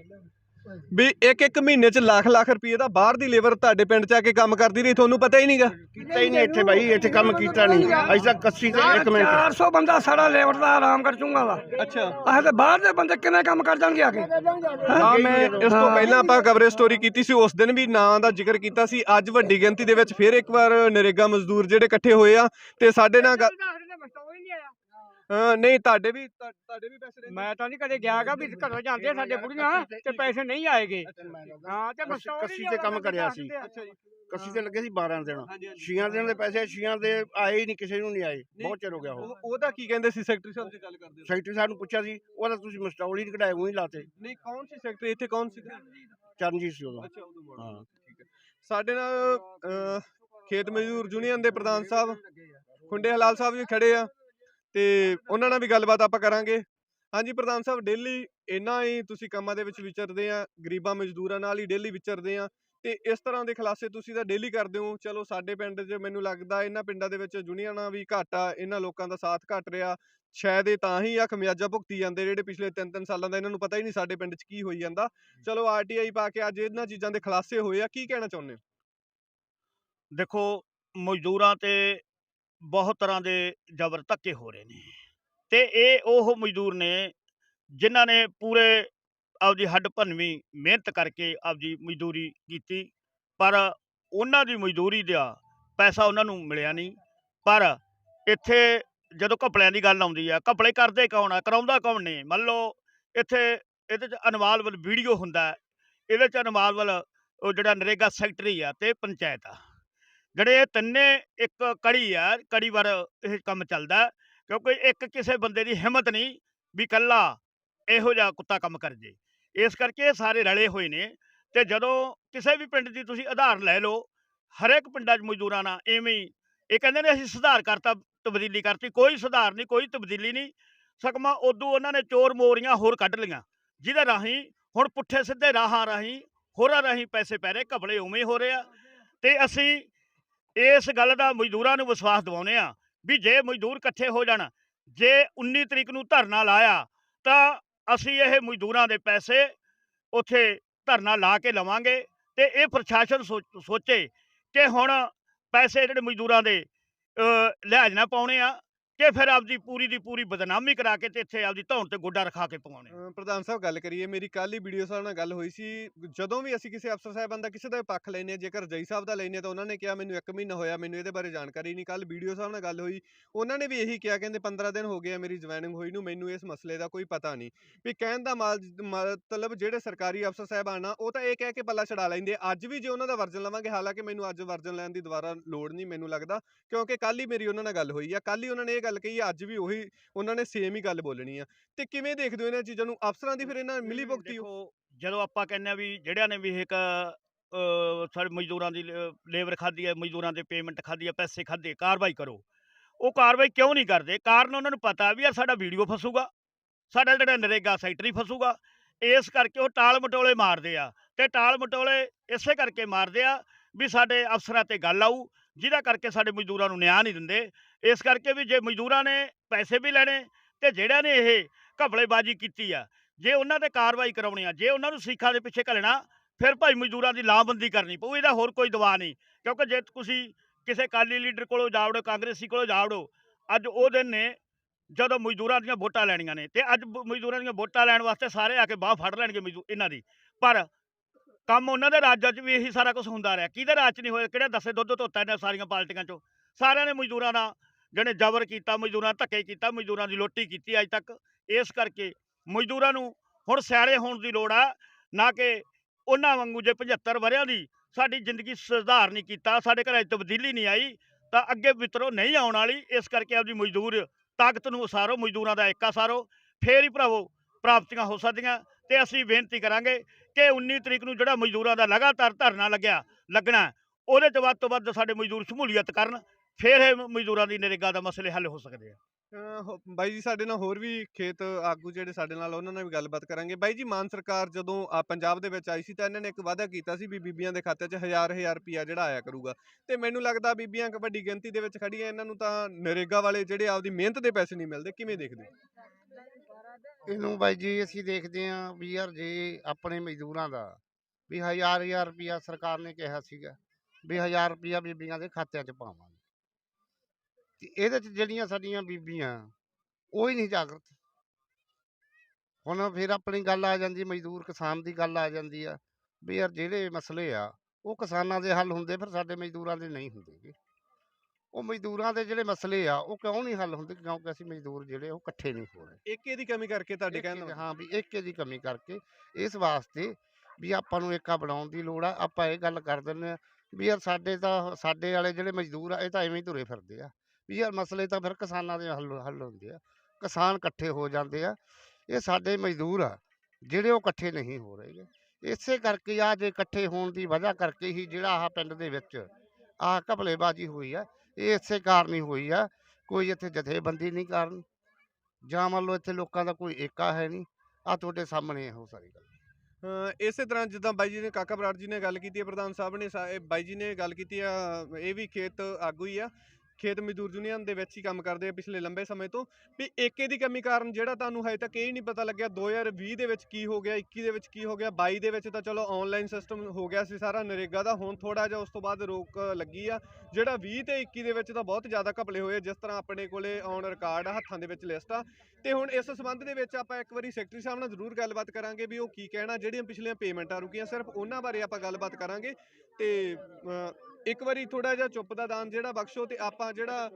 Speaker 1: ਵੀ ਇੱਕ ਇੱਕ ਮਹੀਨੇ 'ਚ ਲੱਖ ਲੱਖ ਰੁਪਏ ਦਾ ਬਾਹਰ ਦੀ ਲੇਬਰ ਤੁਹਾਡੇ ਪਿੰਡ 'ਚ ਆ ਕੇ ਕੰਮ ਕਰਦੀ ਰਹੀ ਤੁਹਾਨੂੰ ਪਤਾ ਹੀ ਨਹੀਂਗਾ।
Speaker 4: ਕੀਤਾ ਹੀ ਨਹੀਂ ਇੱਥੇ ਬਾਈ ਇੱਥੇ ਕੰਮ ਕੀਤਾ ਨਹੀਂ। ਅਸੀਂ ਤਾਂ ਕੱਸੀ ਤੇ ਇੱਕ ਮਿੰਟ।
Speaker 5: 400 ਬੰਦਾ ਸਾਡਾ ਲੇਬਰ ਦਾ ਆਰਾਮ ਕਰ ਚੁੰਗਾ ਵਾ।
Speaker 1: ਅੱਛਾ।
Speaker 5: ਆਹ ਤੇ ਬਾਹਰ ਦੇ ਬੰਦੇ ਕਿਵੇਂ ਕੰਮ ਕਰ ਜਾਣਗੇ ਆ ਕੇ?
Speaker 1: ਹਾਂ ਮੈਂ ਇਸ ਤੋਂ ਪਹਿਲਾਂ ਆਪਾਂ ਕਵਰੇਜ ਸਟੋਰੀ ਕੀਤੀ ਸੀ ਉਸ ਦਿਨ ਵੀ ਨਾਂ ਦਾ ਜ਼ਿਕਰ ਕੀਤਾ ਸੀ। ਅੱਜ ਵੱਡੀ ਗਿਣਤੀ ਦੇ ਵਿੱਚ ਫਿਰ ਇੱਕ ਵਾਰ ਨਰੇਗਾ ਮਜ਼ਦੂਰ ਜਿਹੜੇ ਇਕੱਠੇ ਹੋਏ ਆ ਤੇ ਸਾਡੇ ਨਾਲ ਹਾਂ, ਨਹੀਂ ਤੁਹਾਡੇ ਵੀ ਤੁਹਾ- ਤੁਹਾਡੇ ਵੀ ਪੈਸੇ ਰਹਿੰਦੇ
Speaker 5: ਮੈਂ ਤਾਂ ਨਹੀਂ ਕਦੇ ਗਿਆਗਾ ਵੀ ਘਰੋਂ ਜਾਂਦੇ ਆ ਸਾਡੇ ਬੁੜੀਆਂ ਤੇ ਪੈਸੇ ਨਹੀਂ ਆਏਗੇ। ਹਾਂ ਤੇ
Speaker 4: ਕੱਸੀ- ਕੱਸੀ ਤੇ ਕੰਮ ਕਰਿਆ ਸੀ।
Speaker 1: ਅੱਛਾ ਜੀ।
Speaker 4: ਕੱਸੀ ਤੇ ਲੱਗੇ ਸੀ 12 ਦਿਨ।
Speaker 1: ਹਾਂਜੀ ਹਾਂਜੀ।
Speaker 4: ਛੀਆਂ ਦਿਨ ਦੇ ਪੈਸੇ ਛੀਆਂ ਦੇ ਆਏ ਹੀ ਨਹੀਂ ਕਿਸੇ ਨੂੰ ਨਹੀਂ ਆਏ। ਬਹੁਤ ਚਿਰ ਹੋ ਗਿਆ ਉਹ।
Speaker 1: ਉਹ ਉਹਦਾ ਕੀ ਕਹਿੰਦੇ ਸੀ ਸੈਕਟਰੀ ਸਾਹਿਬ ਦੀ ਗੱਲ ਕਰਦੇ ਹੋ
Speaker 4: ਸੈਕਟਰੀ ਸਾਹਿਬ ਨੂੰ ਪੁੱਛਿਆ ਸੀ ਉਹਦਾ ਤੁਸੀਂ ਮਸਟੌਲ ਹੀ ਨਹੀਂ ਕਢਾਏ ਉਹੀ ਲਾਤੇ।
Speaker 1: ਨਹੀਂ ਕੌਣ ਸੀ ਸੈਕਟਰੀ? ਇੱਥੇ ਕੌਣ ਸੀ?
Speaker 4: ਚਰਨਜੀਤ ਸੀ ਉਦੋਂ।
Speaker 1: ਅੱਛਾ ਉਦੋਂ ਮੋੜ
Speaker 4: ਹਾਂ।
Speaker 1: ਠੀਕ ਹੈ। ਸਾਡੇ ਨਾਲ ਅਹ, ਖੇਤ ਮਜ਼ਦੂਰ ਯੂਨੀਅਨ ਦੇ ਪ੍ਰਧਾਨ ਸਾਹਿਬ ਖੁੰਡੇ ਹਲਾਲ ਸਾਹਿਬ ਵੀ ਖੜੇ ਆ। ਤੇ ਉਹਨਾਂ ਨਾਲ ਵੀ ਗੱਲਬਾਤ ਆਪਾਂ ਕਰਾਂਗੇ। ਹਾਂਜੀ ਪ੍ਰਧਾਨ ਸਾਹਿਬ ਡੇਲੀ ਇੰਨਾ ਹੀ ਤੁਸੀਂ ਕੰਮਾਂ ਦੇ ਵਿੱਚ ਵਿਚਰਦੇ ਆ ਗਰੀਬਾਂ ਮਜ਼ਦੂਰਾਂ ਨਾਲ ਹੀ ਡੇਲੀ ਵਿਚਰਦੇ ਆ ਤੇ ਇਸ ਤਰ੍ਹਾਂ ਦੇ ਖਲਾਸੇ ਤੁਸੀਂ ਤਾਂ ਡੇਲੀ ਕਰਦੇ ਹੋ। ਚਲੋ ਸਾਡੇ ਪਿੰਡ 'ਚ ਮੈਨੂੰ ਲੱਗਦਾ ਇਹਨਾਂ ਪਿੰਡਾਂ ਦੇ ਵਿੱਚ ਯੂਨੀਅਨਾਂ ਵੀ ਘੱਟ ਆ ਇਹਨਾਂ ਲੋਕਾਂ ਦਾ ਸਾਥ ਘੱਟ ਰਿਹਾ। ਸ਼ਾਇਦ ਇਹ ਤਾਂ ਹੀ ਆ ਖਮਿਆਜਾ ਭੁਗਤੀ ਜਾਂਦੇ ਜਿਹੜੇ ਪਿਛਲੇ 3-3 ਸਾਲਾਂ ਦਾ ਇਹਨਾਂ ਨੂੰ ਪਤਾ ਹੀ ਨਹੀਂ ਸਾਡੇ ਪਿੰਡ 'ਚ ਕੀ ਹੋਈ ਜਾਂਦਾ। ਚਲੋ ਆਰਟੀਆਈ ਪਾ ਕੇ ਅੱਜ ਇਹਨਾਂ ਚੀਜ਼ਾਂ ਦੇ ਖੁਲਾਸੇ ਹੋਏ ਆ ਕੀ ਕਹਿਣਾ ਚਾਹੁੰਦੇ ਹੋ?
Speaker 6: ਦੇਖੋ ਮਜ਼ਦੂਰਾਂ ਤੇ ਬਹੁਤ ਤਰ੍ਹਾਂ ਦੇ ਜ਼ਬਰ ਧੱਕੇ ਹੋ ਰਹੇ ਨੇ। ਤੇ ਇਹ ਉਹ ਮਜ਼ਦੂਰ ਨੇ ਜਿਨ੍ਹਾਂ ਨੇ ਪੂਰੇ ਆਪਦੀ ਹੱਡ ਭੰਨਵੀਂ ਮਿਹਨਤ ਕਰਕੇ ਆਪਦੀ ਮਜ਼ਦੂਰੀ ਕੀਤੀ, ਪਰ ਉਹਨਾਂ ਦੀ ਮਜ਼ਦੂਰੀ ਦਾ ਪੈਸਾ ਉਹਨਾਂ ਨੂੰ ਮਿਲਿਆ ਨਹੀਂ। ਪਰ ਇੱਥੇ ਜਦੋਂ ਘਪਲਿਆਂ ਦੀ ਗੱਲ ਆਉਂਦੀ ਆ, ਘਪਲੇ ਕਰਦੇ ਕੌਣ ਆ? ਕਰਾਉਂਦਾ ਕੌਣ ਨੇ ਮੰਨ ਲਓ ਇੱਥੇ ਇਹਦੇ ਚ ਅਨਵਾਲਵਲ ਵੀਡੀਓ ਹੁੰਦਾ, ਇਹਦੇ ਚ ਅਨਵਾਲਵਲ ਉਹ ਜਿਹੜਾ ਨਰੇਗਾ ਸੈਕਟਰੀ ਆ ਤੇ ਪੰਚਾਇਤ ਆ। ਜਿਹੜੇ ਇਹ ਤਿੰਨੇ ਇੱਕ ਕੜੀ ਆ, ਕੜੀ ਵਾਰ ਇਹ ਕੰਮ ਚੱਲਦਾ, ਕਿਉਂਕਿ ਇੱਕ ਕਿਸੇ ਬੰਦੇ ਦੀ ਹਿੰਮਤ ਨਹੀਂ ਵੀ ਕੱਲਾ ਇਹੋ ਜਿਹਾ ਕੁੱਤਾ ਕੰਮ ਕਰ ਜੇ। ਇਸ ਕਰਕੇ ਇਹ ਸਾਰੇ ਰਲੇ ਹੋਏ ਨੇ ਤੇ ਜਦੋਂ ਕਿਸੇ ਵੀ ਪਿੰਡ ਦੀ ਤੁਸੀਂ ਆਧਾਰ ਲੈ ਲਓ, ਹਰੇਕ ਪਿੰਡਾਂ 'ਚ ਮਜ਼ਦੂਰਾਂ ਨਾਲ ਐਵੇਂ ਹੀ, ਇਹ ਕਹਿੰਦੇ ਨੇ ਅਸੀਂ ਸੁਧਾਰ ਕਰਤਾ, ਤਬਦੀਲੀ ਕਰਤੀ, ਕੋਈ ਸੁਧਾਰ ਨਹੀਂ, ਕੋਈ ਤਬਦੀਲੀ ਨਹੀਂ ਸਕਮਾ ਉਦੋਂ ਉਹਨਾਂ ਨੇ ਚੋਰ ਮੋਰੀਆਂ ਹੋਰ ਕੱਢ ਲਈਆਂ, ਜਿਹਦੇ ਰਾਹੀਂ ਹੁਣ ਪੁੱਠੇ ਸਿੱਧੇ ਰਾਹਾਂ ਰਾਹੀਂ, ਹੋਰਾਂ ਰਾਹੀਂ ਪੈਸੇ ਪੈ ਰਹੇ, ਘਪਲੇ ਉਵੇਂ ਹੋ ਰਹੇ ਆ, ਤੇ ਅਸੀਂ ਇਸ ਗੱਲ ਦਾ ਮਜ਼ਦੂਰਾਂ ਨੂੰ ਵਿਸ਼ਵਾਸ ਦਿਵਾਉਂਦੇ ਆ ਵੀ ਜੇ ਮਜ਼ਦੂਰ ਇਕੱਠੇ ਹੋ ਜਾਣ ਜੇ 19 ਤਰੀਕ ਨੂੰ ਧਰਨਾ ਲਾਇਆ ਤਾਂ ਅਸੀਂ ਇਹ ਮਜ਼ਦੂਰਾਂ ਦੇ ਪੈਸੇ ਉੱਥੇ ਧਰਨਾ ਲਾ ਕੇ ਲਵਾਂਗੇ ਤੇ ਇਹ ਪ੍ਰਸ਼ਾਸਨ ਸੋਚ- ਸੋਚੇ ਕਿ ਹੁਣ ਪੈਸੇ ਜਿਹੜੇ ਮਜ਼ਦੂਰਾਂ ਦੇ ਅ, ਲਿਹਾਜ਼ ਨਾ ਪਾਉਣੇ ਆ ਕਿ ਫਿਰ ਆਪਦੀ ਪੂਰੀ ਦੀ ਪੂਰੀ ਬਦਨਾਮੀ ਕਰਾ ਕੇ ਤੇ ਇੱਥੇ ਆਪਦੀ ਧੌਣ ਤੇ ਗੋਡਾ ਰਖਾ ਕੇ ਪਵਾਉਣੇ ਆ।
Speaker 1: ਪ੍ਰਧਾਨ ਸਾਹਿਬ, ਗੱਲ ਕਰੀਏ, ਮੇਰੀ ਕੱਲ ਹੀ ਵੀਡੀਓ ਸਾਹਿਬ ਨਾਲ ਗੱਲ ਹੋਈ ਸੀ। ਜਦੋਂ ਵੀ ਅਸੀਂ ਕਿਸੇ ਅਫਸਰ ਸਾਹਿਬਾਨ ਦਾ, ਕਿਸੇ ਦਾ ਵੀ ਪੱਖ ਲੈਨੇ ਜੇਕਰ ਜਈ ਸਾਹਿਬ ਦਾ ਲੈਨੇ ਤਾਂ ਉਹਨਾਂ ਨੇ ਕਿਹਾ, ਮੈਨੂੰ 1 ਮਹੀਨਾ ਹੋਇਆ, ਮੈਨੂੰ ਇਹਦੇ ਬਾਰੇ ਜਾਣਕਾਰੀ ਨਹੀਂ। ਕੱਲ ਵੀਡੀਓ ਸਾਹਿਬ ਨਾਲ ਗੱਲ ਹੋਈ। ਉਹਨਾਂ ਨੇ ਵੀ ਇਹੀ ਕਿਹਾ, ਕਹਿੰਦੇ 15 ਦਿਨ ਹੋ ਗਏ ਆ ਮੇਰੀ ਜੁਆਇਨਿੰਗ ਹੋਈ ਨੂੰ, ਮੈਨੂੰ ਇਸ ਮਸਲੇ ਦਾ ਕੋਈ ਪਤਾ ਨਹੀਂ। ਵੀ ਕਹਿਣ ਦਾ ਮਾਲ- ਮਤਲਬ ਜਿਹੜੇ ਸਰਕਾਰੀ ਅਫਸਰ ਸਾਹਿਬਾਨ ਆ, ਉਹ ਤਾਂ ਇਹ ਕਹਿ ਕੇ ਪੱਲਾ ਛਡਾ ਲੈਂਦੇ ਅੱਜ ਵੀ ਜੇ ਉਹਨਾਂ ਦਾ ਵਰਜਨ ਲਵਾਂਗੇ, ਹਾਲਾਂਕਿ ਮੈਨੂੰ ਅੱਜ ਵਰਜਨ ਲੈਣ ਦੀ ਦੁਬਾਰਾ ਲੋੜ ਨਹੀਂ, ਮੈਨੂੰ ਲੱਗਦਾ, ਕਿਉਂਕਿ ਕੱਲ ਹੀ ਮੇਰੀ ਉਹਨਾਂ ਨਾਲ ਗੱਲ ਹੋਈ ਆ। ਕੱਲ ਹੀ ਉਹਨਾਂ ਨੇ ਇਹ ਗੱਲ ਕਹੀ ਆ ਅੱਜ ਵੀ ਉਹੀ ਉਹਨਾਂ ਨੇ ਸੇਮ ਹੀ ਗੱਲ ਬੋਲਣੀ ਆ। ਤੇ ਕਿਵੇਂ ਦੇਖਦੇ ਹੋ ਇਹਨਾਂ ਚੀਜ਼ਾਂ ਨੂੰ? ਅਫਸਰਾਂ ਦੀ ਫਿਰ ਇਹਨਾਂ ਮਿਲੀ ਭੁਗਤੀ ਹੋ?
Speaker 6: ਜਦੋਂ ਆਪਾਂ ਕਹਿੰਦੇ ਆ ਵੀ ਜਿਹੜਿਆਂ ਨੇ ਵੀ ਇੱਕ ਸਾਡੇ ਮਜ਼ਦੂਰਾਂ ਦੀ ਲੇਬਰ ਖਾਧੀ ਹੈ ਮਜ਼ਦੂਰਾਂ ਦੇ ਪੇਮੈਂਟ ਖਾਧੀ ਹੈ ਪੈਸੇ ਖਾਧੇ ਕਾਰਵਾਈ ਕਰੋ। ਉਹ ਕਾਰਵਾਈ ਕਿਉਂ ਨਹੀਂ ਕਰਦੇ? ਕਾਰਨ ਉਹਨਾਂ ਨੂੰ ਪਤਾ ਵੀ ਯਾਰ ਸਾਡਾ ਵੀਡੀਓ ਫਸੂਗਾ ਸਾਡਾ ਜਿਹੜਾ ਨਰੇਗਾ ਸੈਕਟਰੀ ਫਸੂਗਾ ਇਸ ਕਰਕੇ ਉਹ ਟਾਲ ਮਟੋਲੇ ਮਾਰਦੇ ਆ। ਤੇ ਟਾਲ ਮਟੋਲੇ ਇਸੇ ਕਰਕੇ ਮਾਰਦੇ ਆ ਵੀ ਸਾਡੇ ਅਫਸਰਾਂ ਤੇ ਗੱਲ ਆਊ ਜਿਹਦਾ ਕਰਕੇ ਸਾਡੇ ਮਜ਼ਦੂਰਾਂ ਨੂੰ ਨਿਆਂ ਨਹੀਂ ਦਿੰਦੇ ਇਸ ਕਰਕੇ ਵੀ ਜੇ ਮਜ਼ਦੂਰਾਂ ਨੇ ਪੈਸੇ ਵੀ ਲੈਣੇ ਤੇ ਜਿਹੜਿਆਂ ਨੇ ਇਹ ਘਪਲੇਬਾਜ਼ੀ ਕੀਤੀ ਆ, ਜੇ ਉਹਨਾਂ ਤੇ ਕਾਰਵਾਈ ਕਰਾਉਣੀ ਆ, ਜੇ ਉਹਨਾਂ ਨੂੰ ਸਿੱਖਾਂ ਦੇ ਪਿੱਛੇ ਘੱਲਣਾ, ਫਿਰ ਭਾਈ ਮਜ਼ਦੂਰਾਂ ਦੀ ਲਾਮਬੰਦੀ ਕਰਨੀ ਪਊ, ਇਹਦਾ ਹੋਰ ਕੋਈ ਦਵਾ ਨਹੀਂ। ਕਿਉਂਕਿ ਜੇ ਤੁਸੀਂ ਕਿਸੇ ਕਾਲੀ ਲੀਡਰ ਕੋਲੋਂ ਜਾਵੜੋ, ਕਾਂਗਰਸੀ ਕੋਲੋਂ ਜਾਵੜੋ, ਅੱਜ ਉਹ ਦਿਨ ਨੇ ਜਦੋਂ ਮਜ਼ਦੂਰਾਂ ਦੀਆਂ ਵੋਟਾਂ ਲੈਣੀਆਂ ਨੇ ਤੇ ਅੱਜ ਮਜ਼ਦੂਰਾਂ ਦੀਆਂ ਵੋਟਾਂ ਲੈਣ ਵਾਸਤੇ ਸਾਰੇ ਆ ਕੇ ਬਾਹ ਫੜ ਲੈਣਗੇ ਮਜ਼ਦੂਰ ਇਹਨਾਂ ਦੀ। ਪਰ ਕੰਮ ਉਹਨਾਂ ਦੇ ਰਾਜਾਂ 'ਚ ਵੀ ਇਹੀ ਸਾਰਾ ਕੁਝ ਹੁੰਦਾ ਰਿਹਾ। ਕਿਹਦੇ ਰਾਜ 'ਚ ਨਹੀਂ ਹੋਇਆ, ਕਿਹੜੇ ਦੱਸੇ ਦੁੱਧ ਧੋਤਾ ਇਹਨਾਂ ਸਾਰੀਆਂ ਪਾਰਟੀਆਂ 'ਚੋਂ? ਸਾਰਿਆਂ ਨੇ ਮਜ਼ਦੂਰਾਂ ਦਾ ਜਿਹੜੇ ਜ਼ਬਰ ਕੀਤਾ, ਮਜ਼ਦੂਰਾਂ ਧੱਕੇ ਕੀਤਾ, ਮਜ਼ਦੂਰਾਂ ਦੀ ਲੋਟੀ ਕੀਤੀ ਅੱਜ ਤੱਕ। ਇਸ ਕਰਕੇ ਮਜ਼ਦੂਰਾਂ ਨੂੰ ਹੁਣ ਸਿਆਣੇ ਹੋਣ ਦੀ ਲੋੜ ਆ, ਨਾ ਕਿ ਉਹਨਾਂ ਵਾਂਗੂ ਜੇ 75 ਵਰਿਆਂ ਦੀ ਸਾਡੀ ਜ਼ਿੰਦਗੀ ਸੁਧਾਰ ਨਹੀਂ ਕੀਤਾ, ਸਾਡੇ ਘਰਾਂ 'ਚ ਤਬਦੀਲੀ ਨਹੀਂ ਆਈ, ਤਾਂ ਅੱਗੇ ਵਿਤਰੋ ਨਹੀਂ ਆਉਣ ਵਾਲੀ। ਇਸ ਕਰਕੇ ਆਪਦੀ ਮਜ਼ਦੂਰ ਤਾਕਤ ਨੂੰ ਉਸਾਰੋ, ਮਜ਼ਦੂਰਾਂ ਦਾ ਏਕਾ ਸਾਰੋ, ਫੇਰ ਹੀ ਭਰਾਵੋ ਪ੍ਰਾਪਤੀਆਂ ਹੋ ਸਕਦੀਆਂ। ਤੇ ਅਸੀਂ ਬੇਨਤੀ ਕਰਾਂਗੇ ਕਿ 19 ਤਰੀਕ ਨੂੰ ਜਿਹੜਾ ਮਜ਼ਦੂਰਾਂ ਦਾ ਲਗਾਤਾਰ ਧਰਨਾ ਲੱਗਿਆ, ਲੱਗਣਾ, ਉਹਦੇ ਤੋਂ ਵੱਧ ਤੋਂ ਵੱਧ ਸਾਡੇ ਮਜ਼ਦੂਰ ਸ਼ਮੂਲੀਅਤ ਕਰਨ। ਫਿਰ ਇਹ ਮਜ਼ਦੂਰਾਂ ਦੀ ਨਰੇਗਾ ਦਾ ਮਸਲੇ ਹੱਲ ਹੋ ਸਕਦੇ ਆ।
Speaker 1: ਅਹ ਹੋ- ਬਾਈ ਜੀ ਸਾਡੇ ਨਾਲ ਹੋਰ ਵੀ ਖੇਤ ਆਗੂ ਜਿਹੜੇ ਸਾਡੇ ਨਾਲ ਉਹਨਾਂ ਨਾਲ ਵੀ ਗੱਲਬਾਤ ਕਰਾਂਗੇ। ਬਾਈ ਜੀ ਮਾਨ ਸਰਕਾਰ ਜਦੋਂ ਆ ਪੰਜਾਬ ਦੇ ਵਿੱਚ ਆਈ ਸੀ ਤਾਂ ਇਹਨਾਂ ਨੇ ਇੱਕ ਵਾਅਦਾ ਕੀਤਾ ਸੀ ਵੀ ਬੀਬੀਆਂ ਦੇ ਖਾਤੇ 'ਚ ਹਜ਼ਾਰ ਹਜ਼ਾਰ ਰੁਪਿਆ ਜਿਹੜਾ ਆਇਆ ਕਰੂਗਾ। ਤੇ ਮੈਨੂੰ ਲੱਗਦਾ ਬੀਬੀਆਂ ਕ- ਵੱਡੀ ਗਿਣਤੀ ਦੇ ਵਿੱਚ ਖੜੀਆਂ ਇਹਨਾਂ ਨੂੰ ਤਾਂ ਨਰੇਗਾ ਵਾਲੇ ਜਿਹੜੇ ਆਪਦੀ ਮਿਹਨਤ ਦੇ ਪੈਸੇ ਨਹੀਂ ਮਿਲਦੇ ਕਿਵੇਂ ਦੇਖਦੇ ਹੋ?
Speaker 7: ਇਹਨੂੰ ਬਾਈ ਜੀ ਅਸੀਂ ਦੇਖਦੇ ਹਾਂ ਵੀ ਯਾਰ ਜੇ ਆਪਣੇ ਮਜ਼ਦੂਰਾਂ ਦਾ ਵੀ ਹਜ਼ਾਰ ਹਜ਼ਾਰ ਰੁਪਿਆ ਸਰਕਾਰ ਨੇ ਕਿਹਾ ਸੀਗਾ ਵੀ ਹਜ਼ਾਰ ਰੁਪਿਆ ਬੀਬੀਆਂ ਦੇ ਖਾਤਿਆਂ 'ਚ ਪਾਵਾਂਗੇ। ਤੇ ਇਹਦੇ 'ਚ ਜਿਹੜੀਆਂ ਸਾਡੀਆਂ ਬੀਬੀਆਂ ਉਹ ਹੀ ਨਹੀਂ ਜਾਗਰਤ। ਹੁਣ ਫਿਰ ਆਪਣੀ ਗੱਲ ਆ ਜਾਂਦੀ ਮਜ਼ਦੂਰ ਕਿਸਾਨ ਦੀ ਗੱਲ ਆ ਜਾਂਦੀ ਆ ਵੀ ਯਾਰ ਜਿਹੜੇ ਮਸਲੇ ਆ ਉਹ ਕਿਸਾਨਾਂ ਦੇ ਹੱਲ ਹੁੰਦੇ ਫਿਰ ਸਾਡੇ ਮਜ਼ਦੂਰਾਂ ਦੇ ਨਹੀਂ ਹੁੰਦੇ। ਉਹ ਮਜ਼ਦੂਰਾਂ ਦੇ ਜਿਹੜੇ ਮਸਲੇ ਆ ਉਹ ਕਿਉਂ ਨਹੀਂ ਹੱਲ ਹੁੰਦੇ ਕਿਉਂਕਿ ਅਸੀਂ ਮਜ਼ਦੂਰ ਜਿਹੜੇ ਉਹ ਇਕੱਠੇ ਨਹੀਂ ਹੋ ਰਹੇ।
Speaker 1: ਏਕੇ ਦੀ ਕਮੀ ਕਰਕੇ ਤੁਹਾਡੇ ਕਹਿਣ
Speaker 7: ਦਾ ਹਾਂ ਵੀ ਏਕੇ ਦੀ ਕਮੀ ਕਰਕੇ ਇਸ ਵਾਸਤੇ ਵੀ ਆਪਾਂ ਨੂੰ ਏਕਾ ਬਣਾਉਣ ਦੀ ਲੋੜ ਆ ਆਪਾਂ ਇਹ ਗੱਲ ਕਰ ਦਿੰਦੇ ਆ ਵੀ ਯਾਰ ਸਾਡੇ ਤਾਂ ਸਾਡੇ ਵਾਲੇ ਜਿਹੜੇ ਮਜ਼ਦੂਰ ਆ ਇਹ ਤਾਂ ਐਵੇਂ ਹੀ ਤੁਰੇ ਫਿਰਦੇ ਆ। ਵੀ ਯਾਰ ਮਸਲੇ ਤਾਂ ਫਿਰ ਕਿਸਾਨਾਂ ਦੇ ਹੱਲ ਹੱਲ ਹੁੰਦੇ ਆ। ਕਿਸਾਨ ਇਕੱਠੇ ਹੋ ਜਾਂਦੇ ਆ ਇਹ ਸਾਡੇ ਮਜ਼ਦੂਰ ਆ ਜਿਹੜੇ ਉਹ ਇਕੱਠੇ ਨਹੀਂ ਹੋ ਰਹੇ ਇਸੇ ਕਰਕੇ ਆ ਜੇ ਇਕੱਠੇ ਹੋਣ ਦੀ ਵਜ੍ਹਾ ਕਰਕੇ ਹੀ ਜਿਹੜਾ ਆਹ ਪਿੰਡ ਦੇ ਵਿੱਚ ਆਹ ਘਪਲੇਬਾਜ਼ੀ ਹੋਈ ਆ ਇਹ ਇਸੇ ਕਾਰਨ ਹੀ ਹੋਈ ਆ ਕੋਈ ਇੱਥੇ ਜਥੇਬੰਦੀ ਨਹੀਂ ਕਾਰਨ। ਜਾਂ ਮੰਨ ਲਓ ਇੱਥੇ ਲੋਕਾਂ ਦਾ ਕੋਈ ਏਕਾ ਹੈ ਨਹੀਂ ਆ ਤੁਹਾਡੇ ਸਾਹਮਣੇ ਹੈ ਉਹ ਸਾਰੀ ਗੱਲ।
Speaker 1: ਅ, ਇਸੇ ਤਰ੍ਹਾਂ ਜਿੱਦਾਂ ਬਾਈ ਜੀ ਨੇ ਕਾਕਾ ਬਰਾੜ ਜੀ ਨੇ ਗੱਲ ਕੀਤੀ ਹੈ ਪ੍ਰਧਾਨ ਸਾਹਿਬ ਨੇ ਸਾ- ਬਾਈ ਜੀ ਨੇ ਗੱਲ ਕੀਤੀ ਆ ਇਹ ਵੀ ਖੇਤ ਆਗੂ ਹੀ ਆ। ਖੇਤ ਮਜ਼ਦੂਰ ਯੂਨੀਅਨ ਦੇ ਵਿੱਚ ਹੀ ਕੰਮ ਕਰਦੇ ਆ ਪਿਛਲੇ ਲੰਬੇ ਸਮੇਂ ਤੋਂ। ਵੀ ਏਕੇ ਦੀ ਕਮੀ ਕਾਰਨ ਜਿਹੜਾ ਤੁਹਾਨੂੰ ਹਜੇ ਤੱਕ ਇਹ ਨਹੀਂ ਪਤਾ ਲੱਗਿਆ 2020 ਦੇ ਵਿੱਚ ਕੀ ਹੋ ਗਿਆ 21 ਦੇ ਵਿੱਚ ਕੀ ਹੋ ਗਿਆ 22 ਦੇ ਵਿੱਚ ਤਾਂ ਚਲੋ ਆਨਲਾਈਨ ਸਿਸਟਮ ਹੋ ਗਿਆ ਸੀ ਸਾਰਾ, ਨਰੇਗਾ ਦਾ, ਹੁਣ ਥੋੜਾ ਜਿਹਾ ਉਸ ਤੋਂ ਬਾਅਦ ਰੋਕ ਲੱਗੀ ਆ। ਜਿਹੜਾ 20 ਤੇ 21 ਦੇ ਵਿੱਚ ਤਾਂ ਬਹੁਤ ਜ਼ਿਆਦਾ ਘਪਲੇ ਹੋਏ ਜਿਸ ਤਰ੍ਹਾਂ ਆਪਣੇ ਕੋਲੇ ਔਨ ਰਿਕਾਰਡ ਆ, ਹੱਥਾਂ ਦੇ ਵਿੱਚ ਲਿਸਟ ਆ। ਤੇ ਹੁਣ ਇਸ ਸੰਬੰਧ ਦੇ ਵਿੱਚ ਆਪਾਂ ਇੱਕ ਵਾਰੀ ਸੈਕਟਰੀ ਸਾਹਿਬ ਨਾਲ ਜ਼ਰੂਰ ਗੱਲਬਾਤ ਕਰਾਂਗੇ ਵੀ ਉਹ ਕੀ ਕਹਿਣਾ, ਜਿਹੜੀਆਂ ਪਿਛਲੀਆਂ ਪੇਮੈਂਟਾਂ ਰੁਕੀਆਂ, ਸਿਰਫ ਉਹਨਾਂ ਬਾਰੇ ਆਪਾਂ ਗੱਲਬਾਤ ਕਰਾਂਗੇ। ਤੇ ਇੱਕ ਵਾਰੀ ਥੋੜਾ ਜਿਹਾ ਚੁੱਪ ਦਾ ਦਾਨ ਜਿਹੜਾ ਬਖਸ਼ੋ ਤੇ ਆਪਾਂ ਜਿਹੜਾ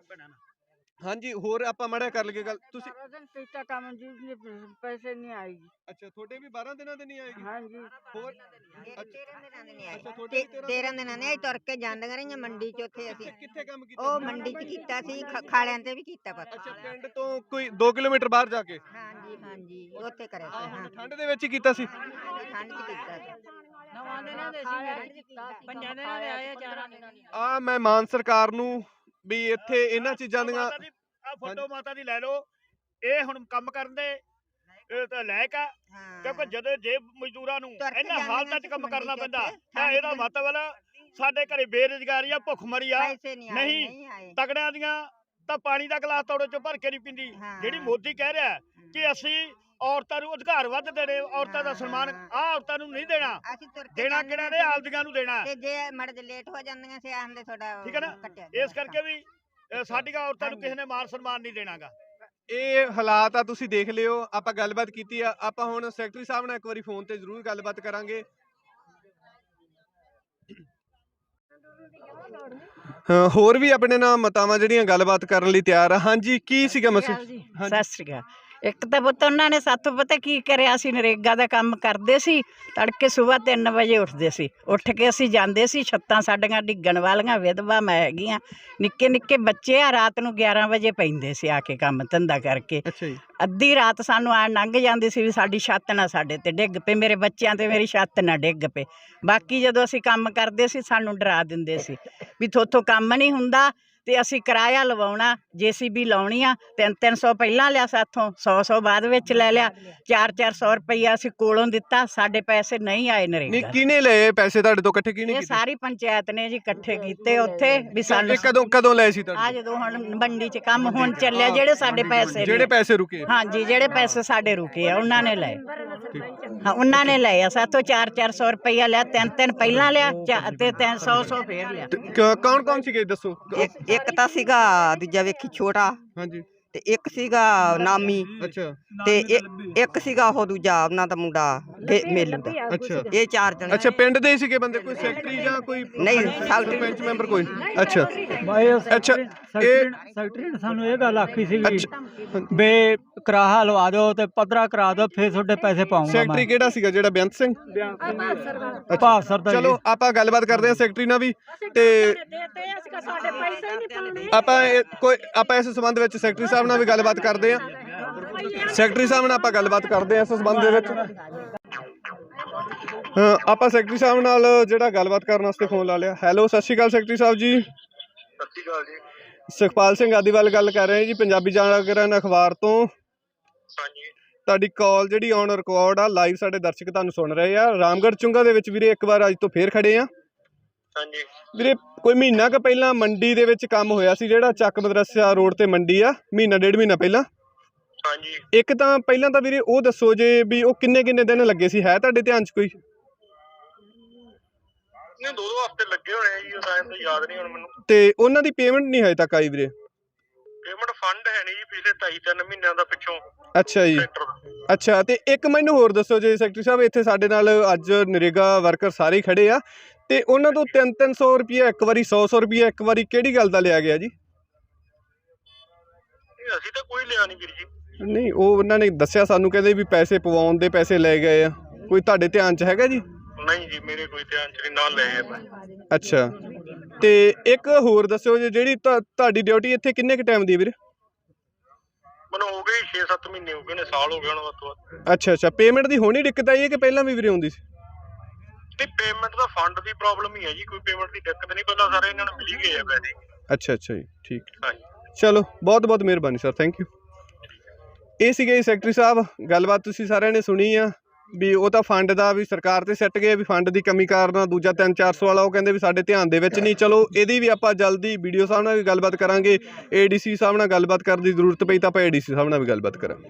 Speaker 1: ਹਾਂਜੀ ਹੋਰ ਆਪਾਂ ਮੜਾ ਕਰ ਲਈਏ ਗੱਲ। ਤੁਸੀਂ
Speaker 8: ਸਾਰਾ ਦਿਨ ਕੀਤਾ ਕੰਮ ਜੀ ਨੇ ਪੈਸੇ ਨਹੀਂ ਆਏਗੀ।
Speaker 1: ਅੱਛਾ ਤੁਹਾਡੇ ਵੀ 12 ਦਿਨਾਂ ਦੇ ਨਹੀਂ ਆਏਗੀ?
Speaker 8: ਹਾਂਜੀ।
Speaker 1: ਹੋਰ?
Speaker 9: ਤੇਰਾਂ ਦਿਨਾਂ ਦੇ ਨਹੀਂ ਆਏ
Speaker 1: ਅੱਛਾ ਤੁਹਾਡੇ
Speaker 9: ਤੇ
Speaker 1: ਵੀ 13
Speaker 9: ਤੇਰਾਂ ਦਿਨਾਂ ਨੇ ਤੁਰ ਕੇ ਜਾਂਦੀਆਂ ਰਹੀਆਂ ਮੰਡੀ ਚ ਉੱਥੇ ਅਸੀਂ।
Speaker 1: ਕਿੱਥੇ- ਕੰਮ ਕੀਤਾ?
Speaker 9: ਉਹ
Speaker 1: ਸੀ?
Speaker 9: ਮੰਡੀ ਚ ਕੀਤਾ ਸੀ ਖ- ਖਾਲਿਆਂ ਤੇ ਵੀ ਕੀਤਾ ਪਰ
Speaker 1: ਅੱਛਾ ਪਿੰਡ ਤੋਂ ਕੋਈ 2 ਕਿਲੋਮੀਟਰ ਬਾਹਰ ਜਾ ਕੇ?
Speaker 9: ਹਾਂਜੀ ਹਾਂਜੀ ਉੱਥੇ ਕਰਿਆ ਸੀ ਹਾਂ
Speaker 1: ਠੰਡ ਦੇ ਵਿੱਚ ਕੀਤਾ ਸੀ।
Speaker 9: ਠੰਡ ਚ ਕੀਤਾ ਸੀ।
Speaker 8: ਨਵਾਂ ਦਿਨਾਂ ਦੇ ਸੀ ਪੰਜਾਂ ਦਿਨਾਂ ਦੇ ਆਏ ਚਾਰਾਂ ਦਿਨਾਂ ਦੇ।
Speaker 1: ਆ ਮੈਂ ਮਾਨ ਸਰਕਾਰ ਨੂੰ ਵੀ ਇੱਥੇ ਇਹਨਾਂ ਚੀਜ਼ਾਂ ਦੀਆਂ
Speaker 6: ਆ ਫੋਟੋ ਮਾਤਾ ਦੀ ਲੈ ਲਓ। ਇਹ ਹੁਣ ਕੰਮ ਕਰਨ ਦੇ ਇਹ ਤਾਂ ਲਾਇਕ ਆ ਕਿਉਂਕਿ ਜਦੋਂ ਜੇ ਮਜ਼ਦੂਰਾਂ ਨੂੰ
Speaker 9: ਤੁਰ ਕੇ
Speaker 6: ਇਹਨਾਂ ਹਾਲਤਾਂ 'ਚ ਕੰਮ ਕਰਨਾ ਪੈਂਦਾ ਤਾਂ ਇਹਦਾ। ਮਤਲਬ ਸਾਡੇ ਘਰੇ ਬੇਰੁਜ਼ਗਾਰੀ ਆ ਭੁੱਖਮਰੀ ਆ
Speaker 9: ਪੈਸੇ ਨਹੀਂ ਆਏ
Speaker 6: ਨਹੀਂ,
Speaker 9: ਨਹੀਂ ਆਏ।
Speaker 6: ਤਗੜਿਆਂ ਦੀਆਂ ਤਾਂ ਪਾਣੀ ਦਾ ਗਲਾਸ ਤੋੜੇ ਚੋਂ ਭਰ ਕੇ ਨਹੀਂ ਪੀਂਦੀ।
Speaker 9: ਹਾਂ।
Speaker 6: ਜਿਹੜੀ ਮੋਦੀ ਕਹਿ ਰਿਹਾ ਕਿ ਅਸੀਂ ਔਰਤਾਂ ਨੂੰ ਅਧਿਕਾਰ ਵੱਧ ਦੇਣੇ ਔਰਤਾਂ ਦਾ ਸਨਮਾਨ। ਆ ਔਰਤਾਂ ਨੂੰ ਨਹੀਂ ਦੇਣਾ।
Speaker 9: ਅਸੀਂ ਤੁਰ ਕੇ
Speaker 6: ਦੇਣਾ ਕਿਹੜਾ ਨੇ। ਆਪਦੀਆਂ ਨੂੰ ਦੇਣਾ।
Speaker 9: ਤੇ ਜੇ ਮੜ ਜੇ ਲੇਟ ਹੋ ਜਾਂਦੀਆਂ ਸੀ ਆਂਦੇ ਤੁਹਾਡਾ
Speaker 6: ਠੀਕ ਹੈ ਨਾ?
Speaker 9: ਕੱਟਿਆ
Speaker 6: ਇਸ ਕਰਕੇ ਵੀ ਸਾਡੀਆਂ ਔਰਤਾਂ ਨੂੰ ਕਿਸੇ ਨੇ ਮਾਨ ਸਨਮਾਨ ਨਹੀਂ ਦੇਣਾਗਾ।
Speaker 1: ਇਹ ਹਾਲਾਤ ਆ ਤੁਸੀਂ ਦੇਖ ਲਿਓ ਆਪਾਂ ਗੱਲਬਾਤ ਕੀਤੀ ਆ। ਆਪਾਂ ਹੁਣ ਸੈਕਟਰੀ ਸਾਹਿਬ ਨਾਲ ਇੱਕ ਵਾਰੀ ਫੋਨ ਤੇ ਜ਼ਰੂਰ ਗੱਲਬਾਤ ਕਰਾਂਗੇ। ਹਾਂ, ਹੋਰ ਵੀ ਆਪਣੇ ਨਾਲ ਮਤਾਵਾਂ ਜਿਹੜੀਆਂ ਗੱਲਬਾਤ ਕਰਨ ਲਈ ਤਿਆਰ ਆ। ਹਾਂਜੀ ਕੀ ਸੀਗਾ ਹਾਂਜੀ।
Speaker 2: ਸਤਿ ਸ੍ਰੀ ਅਕਾਲ। ਇੱਕ ਤਾਂ ਪੁੱਤ ਉਹਨਾਂ ਨੇ ਸਾਥੋਂ ਪਤਾ ਕੀ ਕਰਿਆ ਸੀ ਨਰੇਗਾ ਦਾ ਕੰਮ ਕਰਦੇ ਸੀ ਤੜਕੇ ਸਵੇਰ 3 ਵਜੇ ਉੱਠਦੇ ਸੀ। ਉੱਠ ਕੇ ਅਸੀਂ ਜਾਂਦੇ ਸੀ ਛੱਤਾਂ ਸਾਡੀਆਂ ਡਿੱਗਣ ਵਾਲੀਆਂ ਵਿਧਵਾ ਮੈਂ ਹੈਗੀਆਂ। ਨਿੱਕੇ ਨਿੱਕੇ ਬੱਚੇ ਆ ਰਾਤ ਨੂੰ 11 ਵਜੇ ਪੈਂਦੇ ਸੀ ਆ ਕੇ ਕੰਮ ਧੰਦਾ ਕਰਕੇ। ਅੱਧੀ ਰਾਤ ਸਾਨੂੰ ਆ ਲੰਘ ਜਾਂਦੀ ਸੀ ਵੀ ਸਾਡੀ ਛੱਤ ਨਾ ਸਾਡੇ ਤੇ ਡਿੱਗ ਪਏ ਮੇਰੇ ਬੱਚਿਆਂ ਤੇ ਮੇਰੀ ਛੱਤ ਨਾ ਡਿੱਗ ਪਏ। ਬਾਕੀ ਜਦੋਂ ਅਸੀਂ ਕੰਮ ਕਰਦੇ ਸੀ ਸਾਨੂੰ ਡਰਾ ਦਿੰਦੇ ਸੀ। ਵੀ ਥੋਥੋਂ ਕੰਮ ਨਹੀਂ ਹੁੰਦਾ ਤੇ ਅਸੀਂ ਕਿਰਾਇਆ ਲਵਾਉਣਾ ਜੀਸੀਬੀ ਲਾਉਣੀ ਆ 3-300 ਪਹਿਲਾਂ ਲਿਆ ਸਾਥੋਂ 100-100 ਬਾਅਦ ਵਿੱਚ ਲੈ ਲਿਆ 4-400 ਰੁਪਈਆ ਅਸੀਂ ਕੋਲੋਂ ਦਿੱਤਾ ਸਾਡੇ ਪੈਸੇ ਨਹੀਂ ਆਏ
Speaker 1: ਨਹੀਂ
Speaker 2: ਨਰੇਗਾ
Speaker 1: ਕਿਹਨੇ ਲਏ ਪੈਸੇ ਤੁਹਾਡੇ ਤੋਂ ਇਕੱਠੇ ਕਿਹਨੇ
Speaker 2: ਇਹ
Speaker 1: ਕੀਤੇ?
Speaker 2: ਸਾਰੀ ਪੰਚਾਇਤ ਨੇ ਜੀ ਇਕੱਠੇ ਕੀਤੇ ਉੱਥੇ ਵੀ ਸਾਨੂੰ
Speaker 1: ਇਹ ਕਦੋਂ ਕਦੋਂ ਲਏ ਸੀ
Speaker 2: ਆ
Speaker 1: ਤੁਹਾਡੇ
Speaker 2: ਜਦੋਂ ਹੁਣ ਮੰਡੀ 'ਚ ਕੰਮ ਹੁਣ ਚੱਲਿਆ ਜਿਹੜੇ ਸਾਡੇ ਪੈਸੇ
Speaker 1: ਜਿਹੜੇ
Speaker 2: ਨੇ।
Speaker 1: ਪੈਸੇ ਰੁਕੇ?
Speaker 2: ਹਾਂਜੀ ਜਿਹੜੇ ਪੈਸੇ ਸਾਡੇ ਰੁਕੇ ਆ ਉਹਨਾਂ ਨੇ ਲਏ। ਹਾਂ ਉਹਨਾਂ ਨੇ ਲਏ ਆ ਸਾਥੋਂ 4-400 ਰੁਪਈਆ ਲਿਆ ਤਿੰਨ ਤਿੰਨ ਪਹਿਲਾਂ ਲਿਆ ਚਾ- ਤੇ 300 ਸੌ ਫੇਰ ਲਿਆ।
Speaker 1: ਕੌਣ ਕੌਣ ਸੀਗੇ ਦੱਸੋ?
Speaker 10: ਇੱਕ ਇੱਕ ਤਾਂ ਸੀਗਾ ਦੂਜਾ ਵੇਖੀ ਛੋਟਾ।
Speaker 1: ਹਾਂਜੀ।
Speaker 10: ਤੇ ਇੱਕ ਸੀਗਾ ਨਾਮੀ
Speaker 1: ਅੱਛਾ।
Speaker 10: ਤੇ ਇ- ਇੱਕ ਸੀਗਾ ਉਹ ਦੂਜਾ ਉਹਨਾਂ ਦਾ ਮੁੰਡਾ ਮੇਲੂ ਦਾ।
Speaker 1: ਅੱਛਾ।
Speaker 10: ਇਹ ਚਾਰ ਜਣੇ।
Speaker 1: ਅੱਛਾ ਪਿੰਡ ਦੇ ਹੀ ਸੀਗੇ ਬੰਦੇ ਕੋਈ ਸੈਕਟਰੀ ਜਾਂ ਕੋਈ
Speaker 10: ਨਹੀਂ, ਸੈਕਟਰੀ-
Speaker 1: ਸਰਪੰਚ ਮੈਂਬਰ ਕੋਈ? ਅੱਛਾ।
Speaker 5: ਬਾਈ
Speaker 1: ਅੱਛਾ ਇਹ
Speaker 5: ਸੈਕਟਰੀ ਨੇ ਸਾਨੂੰ ਇਹ ਗੱਲ ਆਖੀ ਸੀ ਬੇ ਕਰਾਹਾ ਲਵਾ ਦਿਓ ਤੇ ਪੱਧਰਾ ਕਰਾ ਦਿਓ ਫਿਰ ਤੁਹਾਡੇ ਪੈਸੇ ਪਾਉਂਗਾ
Speaker 1: ਸੈਕਟਰੀ ਕਿਹੜਾ ਸੀਗਾ ਜਿਹੜਾ ਬੇਅੰਤ ਸਿੰਘ?
Speaker 5: ਭਾਵ ਸਰ ਦਾ
Speaker 1: ਚਲੋ ਆਪਾਂ ਗੱਲਬਾਤ ਕਰਦੇ ਹਾਂ ਸੈਕਟਰੀ ਨਾਲ ਵੀ ਤੇ
Speaker 8: ਸਾਡੇ ਪੈਸੇ ਨਹੀਂ ਪਾਉਣੇ
Speaker 1: ਆਪਾਂ ਇਹ- ਕੋਈ ਆਪਾਂ ਇਸ ਸੰਬੰਧ ਵਿੱਚ ਸੈਕਟਰੀ ਸਾਹਿਬ ਨਾਲ ਵੀ ਗੱਲਬਾਤ ਕਰਦੇ ਹਾਂ ਸੈਕਟਰੀ ਸਾਹਿਬ ਨਾਲ ਆਪਾਂ ਗੱਲਬਾਤ ਕਰਦੇ ਹਾਂ ਇਸ ਸੰਬੰਧ ਦੇ ਵਿੱਚ। ਹਾਂ ਆਪਾਂ ਸੈਕਟਰੀ ਸਾਹਿਬ ਨਾਲ ਜਿਹੜਾ ਗੱਲਬਾਤ ਕਰਨ ਵਾਸਤੇ ਫੋਨ ਲਾ ਲਿਆ। ਹੈਲੋ ਸਤਿ ਸ਼੍ਰੀ ਅਕਾਲ ਸੈਕਟਰੀ ਸਾਹਿਬ ਜੀ।
Speaker 11: ਸਤਿ ਸ਼੍ਰੀ ਅਕਾਲ ਜੀ
Speaker 1: ਸੁਖਪਾਲ ਸਿੰਘ ਆਦੀਵਾਲ ਗੱਲ ਕਰ ਰਹੇ ਜੀ ਪੰਜਾਬੀ ਜਾਗਰਣ ਅਖਬਾਰ ਤੋਂ।
Speaker 11: ਹਾਂਜੀ।
Speaker 1: ਤੁਹਾਡੀ ਕਾਲ ਜਿਹੜੀ ਔਨ ਰਿਕਾਰਡ ਆ ਲਾਈਵ ਸਾਡੇ ਦਰਸ਼ਕ ਤੁਹਾਨੂੰ ਸੁਣ ਰਹੇ ਆ। ਰਾਮਗੜ੍ਹ ਚੁੰਗਾ ਦੇ ਵਿੱਚ ਵੀਰੇ ਇੱਕ ਵਾਰ ਅੱਜ ਤੋਂ ਫੇਰ ਖੜੇ ਆ।
Speaker 11: ਹਾਂਜੀ।
Speaker 1: ਵੀਰੇ ਕੋਈ ਮਹੀਨਾ ਕੁ ਪਹਿਲਾਂ ਮੰਡੀ ਦੇ ਵਿੱਚ ਕੰਮ ਹੋਇਆ ਸੀ ਜਿਹੜਾ ਚੱਕ ਮਦਰਸਾ ਰੋਡ ਤੇ ਮੰਡੀ ਆ ਮਹੀਨਾ ਡੇਢ ਮਹੀਨਾ ਪਹਿਲਾਂ?
Speaker 11: ਹਾਂਜੀ।
Speaker 1: ਇੱਕ ਤਾਂ ਪਹਿਲਾਂ ਤਾਂ ਵੀਰੇ ਉਹ ਦੱਸੋ ਜੇ ਵੀ ਉਹ ਕਿੰਨੇ ਕਿੰਨੇ ਦਿਨ ਲੱਗੇ ਸੀ ਹੈ ਤੁਹਾਡੇ ਧਿਆਨ 'ਚ ਕੋਈ?
Speaker 11: ਨਹੀਂ ਦੋ ਦੋ ਹਫ਼ਤੇ ਲੱਗੇ ਹੋਣੇ ਆ ਜੀ ਉਹ ਟਾਈਮ ਤਾਂ ਯਾਦ ਨਹੀਂ ਹੁਣ ਮੈਨੂੰ।
Speaker 1: ਤੇ ਉਹਨਾਂ ਦੀ ਪੇਮੈਂਟ ਨਹੀਂ ਹਜੇ ਤੱਕ ਆਈ ਵੀਰੇ?
Speaker 11: ਪੇਮੈਂਟ ਫੰਡ ਹੈ ਨਹੀਂ ਜੀ ਪਿਛਲੇ 2.5 3 ਮਹੀਨਿਆਂ ਦਾ ਪਿੱਛੋਂ।
Speaker 1: ਅੱਛਾ ਜੀ।
Speaker 11: ਦਾ।
Speaker 1: ਅੱਛਾ ਤੇ ਇੱਕ ਮੈਨੂੰ ਹੋਰ ਦੱਸੋ ਜੇ ਸੈਕਟਰੀ ਸਾਹਿਬ ਇੱਥੇ ਸਾਡੇ ਨਾਲ ਅੱਜ ਨਰੇਗਾ ਵਰਕਰ ਸਾਰੇ ਖੜੇ ਆ। ਤੇ ਉਹਨਾਂ ਤੋਂ 3-300 ਰੁਪਏ ਇੱਕ ਵਾਰੀ 100-100 ਰੁਪਏ ਇੱਕ ਵਾਰੀ ਕਿਹੜੀ ਗੱਲ ਦਾ ਲਿਆ ਗਿਆ ਜੀ?
Speaker 11: ਨਹੀਂ ਅਸੀਂ ਤਾਂ ਕੋਈ ਲਿਆ ਨਹੀਂ ਵੀਰ ਜੀ।
Speaker 1: ਨਹੀਂ ਉਹ ਉਹਨਾਂ ਨੇ ਦੱਸਿਆ ਸਾਨੂੰ ਕਹਿੰਦੇ ਵੀ ਪੈਸੇ ਪਵਾਉਣ ਦੇ ਪੈਸੇ ਲੈ ਗਏ ਆ। ਕੋਈ ਤੁਹਾਡੇ ਧਿਆਨ 'ਚ ਹੈਗਾ ਜੀ?
Speaker 11: ਨਹੀਂ ਜੀ ਮੇਰੇ ਕੋਈ ਧਿਆਨ ਚ ਨਹੀਂ ਨਾਲ ਲੈ ਆਇਆ ਮੈਂ
Speaker 1: ਅੱਛਾ। ਤੇ ਇੱਕ ਹੋਰ ਦੱਸਿਓ ਜੀ ਜਿਹੜੀ ਤੁਹਾ- ਤੁਹਾਡੀ ਡਿਊਟੀ ਇੱਥੇ ਕਿੰਨੇ ਕੁ ਟਾਈਮ ਦੀ ਵੀਰੇ?
Speaker 11: ਮੈਨੂੰ ਹੋ ਗਏ 6-7 ਮਹੀਨੇ ਹੋ ਗਏ ਨੇ ਸਾਲ ਹੋ ਗਿਆ ਹੁਣ ਵੱਧ ਤੋਂ ਵੱਧ।
Speaker 1: ਅੱਛਾ ਅੱਛਾ। ਪੇਮੈਂਟ ਦੀ ਹੋਣੀ ਦਿੱਕਤ ਆਈ ਹੈ ਕਿ ਪਹਿਲਾਂ ਵੀ ਵੀਰੇ ਆਉਂਦੀ ਸੀ?
Speaker 11: ਨਹੀਂ ਪੇਮੈਂਟ ਦਾ ਫੰਡ ਦੀ ਪ੍ਰੋਬਲਮ ਹੀ ਹੈ ਜੀ ਕੋਈ ਪੇਮੈਂਟ ਦੀ ਦਿੱਕਤ ਨਹੀਂ ਪਹਿਲਾਂ ਸਾਰੇ ਇਹਨਾਂ ਨੂੰ ਮਿਲ ਗਏ ਆ ਪੈਸੇ।
Speaker 1: ਅੱਛਾ ਅੱਛਾ ਜੀ ਠੀਕ
Speaker 11: ਹਾਂਜੀ।
Speaker 1: ਚਲੋ ਬਹੁਤ ਬਹੁਤ ਮਿਹਰਬਾਨੀ ਸਰ ਥੈਂਕ ਯੂ ਇਹ ਸੀਗੇ ਸੈਕਟਰੀ ਸਾਹਿਬ ਗੱਲਬਾਤ ਤੁਸੀਂ ਸਾਰਿਆਂ ਨੇ ਸੁਣੀ ਆ ਵੀ ਉਹ ਤਾਂ ਫੰਡ ਦਾ ਵੀ ਸਰਕਾਰ ਤੇ ਸੱਟ ਗਏ ਵੀ ਫੰਡ ਦੀ ਕਮੀ ਕਾਰਨ ਦੂਜਾ 3-400 ਵਾਲਾ ਉਹ ਕਹਿੰਦੇ ਵੀ ਸਾਡੇ ਧਿਆਨ ਦੇ ਵਿੱਚ ਨਹੀਂ ਚਲੋ ਇਹਦੀ ਵੀ ਆਪਾਂ ਜਲਦੀ ਵੀਡੀਓ ਸਾਹਿਬ ਨਾਲ ਵੀ ਗੱਲਬਾਤ ਕਰਾਂਗੇ ਏਡੀਸੀ ਸਾਹਿਬ ਨਾਲ ਗੱਲਬਾਤ ਕਰਨ ਦੀ ਜ਼ਰੂਰਤ ਪਈ ਤਾਂ ਆਪਾਂ ਏਡੀਸੀ ਸਾਹਿਬ ਨਾਲ ਵੀ ਗੱਲਬਾਤ ਕਰਾਂਗੇ।